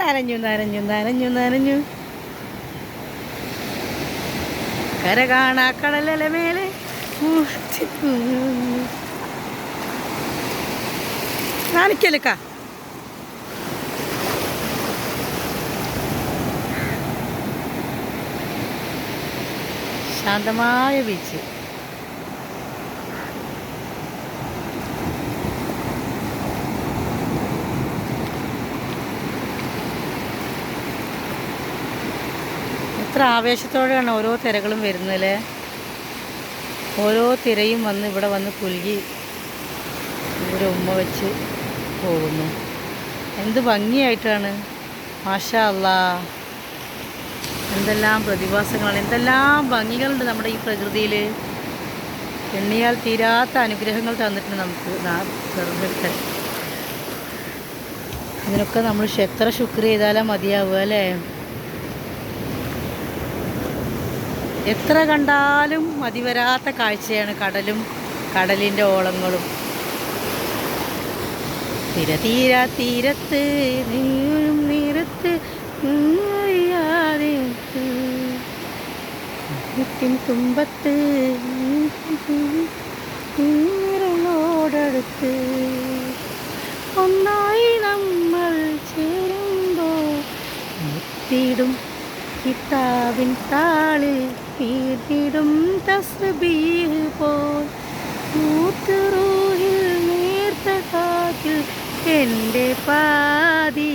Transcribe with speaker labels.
Speaker 1: നനഞ്ഞു നനഞ്ഞു നനഞ്ഞു നനഞ്ഞു. കര കാണാ കടലല മേലെ നനയ്ക്കലക്ക ശാന്തമായ ബീച്ച് എത്ര ആവേശത്തോടെയാണ് ഓരോ തിരകളും വരുന്നത് ഓരോ തിരയും വന്ന് ഇവിടെ വന്ന് പുലുകി ഇവിടെ ഉമ്മ വെച്ച് പോകുന്നു. എന്ത് ഭംഗിയായിട്ടാണ്. മാഷാ അല്ലാ എന്തെല്ലാം പ്രതിഭാസങ്ങളാണ്. എന്തെല്ലാം ഭംഗികളുണ്ട് നമ്മുടെ ഈ പ്രകൃതിയിൽ എണ്ണിയാൽ തീരാത്ത അനുഗ്രഹങ്ങൾ തന്നിട്ടുണ്ട് നമുക്ക്. നാ- പ്രകൃതി അതിനൊക്കെ നമ്മൾ എത്ര ശുക്ർ ചെയ്താലാ മതിയാവുക അല്ലേ? എത്ര കണ്ടാലും മതിവരാത്ത കാഴ്ചയാണ് കടലും കടലിന്റെ ഓളങ്ങളും. തിര തീരാ തീരത്ത് നീയും നീരത്ത് തുമ്പത്ത് നീരോടടുത്ത് ഒന്നായി നമ്മൾ ചേരുമ്പോൾ മുത്തിടും കിതാവിൻ താളിൽ. തീർത്തിടും തസ്ബീഹ് പോൽ. മൂത്തുറൂഹിൽ നേർത്ത കാറ്റിൽ എന്റെ പാതി